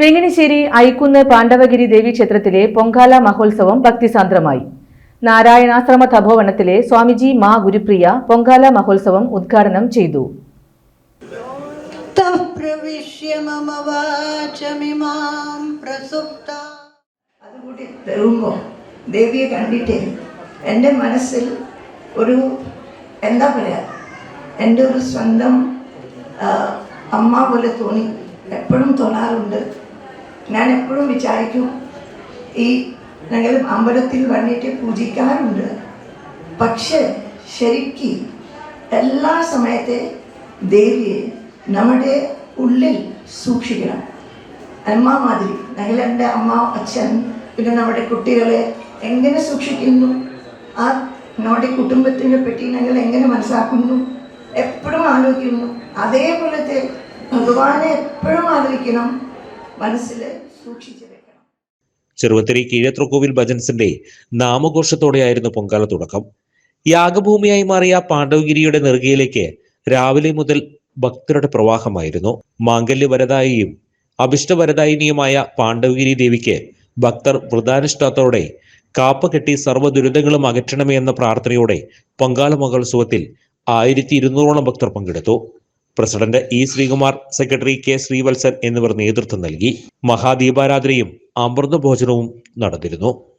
വെങ്ങണിശ്ശേരി ഐക്കുന്ന് പാണ്ഡവഗിരി ദേവി ക്ഷേത്രത്തിലെ പൊങ്കാല മഹോത്സവം ഭക്തിസാന്ദ്രമായി. നാരായണാശ്രമ തപോവനത്തിലെ സ്വാമിജി മാ ഗുരുപ്രിയ പൊങ്കാല മഹോത്സവം ഉദ്ഘാടനം ചെയ്തു. ദേവിയെ കണ്ടിട്ട് എന്റെ മനസ്സിൽ ഒരു എന്താ പറയുക എന്റെ ഒരു സ്വന്തം അമ്മ പോലെ തോന്നി. എപ്പോഴും തോന്നാറുണ്ട് ഞാൻ എപ്പോഴും വിചാരിക്കും ഈ ഞങ്ങൾ അമ്പലത്തിൽ വന്നിട്ട് പൂജിക്കാറുണ്ട്. പക്ഷേ ശരിക്ക് എല്ലാ സമയത്തെ ദേവിയെ നമ്മുടെ ഉള്ളിൽ സൂക്ഷിക്കണം. അമ്മ മാതിരി. ഞങ്ങൾ എന്റെ അമ്മ അച്ഛൻ പിന്നെ നമ്മുടെ കുട്ടികളെ എങ്ങനെ സൂക്ഷിക്കുന്നു? ആ നമ്മുടെ കുടുംബത്തിനെ പറ്റി ഞങ്ങൾ എങ്ങനെ മനസ്സാക്കുന്നു? എപ്പോഴും ആലോചിക്കുന്നു. അതേപോലത്തെ ഭഗവാനെ എപ്പോഴും ആലോചിക്കണം മനസ്സിൽ സൂക്ഷിച്ചു വെക്കണം. ചെറുവത്തരി കീഴത്രക്കോവിൽ ഭജൻസിന്റെ നാമഘോഷത്തോടെയായിരുന്നു പൊങ്കാല തുടക്കം. യാഗഭൂമിയായി മാറിയ പാണ്ഡവഗിരിയുടെ നെറുകയിലേക്ക് രാവിലെ മുതൽ ഭക്തരുടെ പ്രവാഹമായിരുന്നു. മാംഗല്യവരദായിയും അഭിഷ്ടവരദായിനിയുമായ പാണ്ഡവഗിരി ദേവിക്ക് ഭക്തർ വ്രതാനുഷ്ഠാത്തോടെ കാപ്പ കെട്ടി സർവ ദുരിതങ്ങളും അകറ്റണമേ എന്ന പ്രാർത്ഥനയോടെ പൊങ്കാല മഹോത്സവത്തിൽ ആയിരത്തി ഇരുന്നൂറോളം ഭക്തർ പങ്കെടുത്തു. President E Sreekumar secretary K Sreevalsan എന്നിവർ നേതൃത്വം നൽകി മഹാദീപാരാധനയും അമൃതഭോജനവും നടന്നിരുന്നു.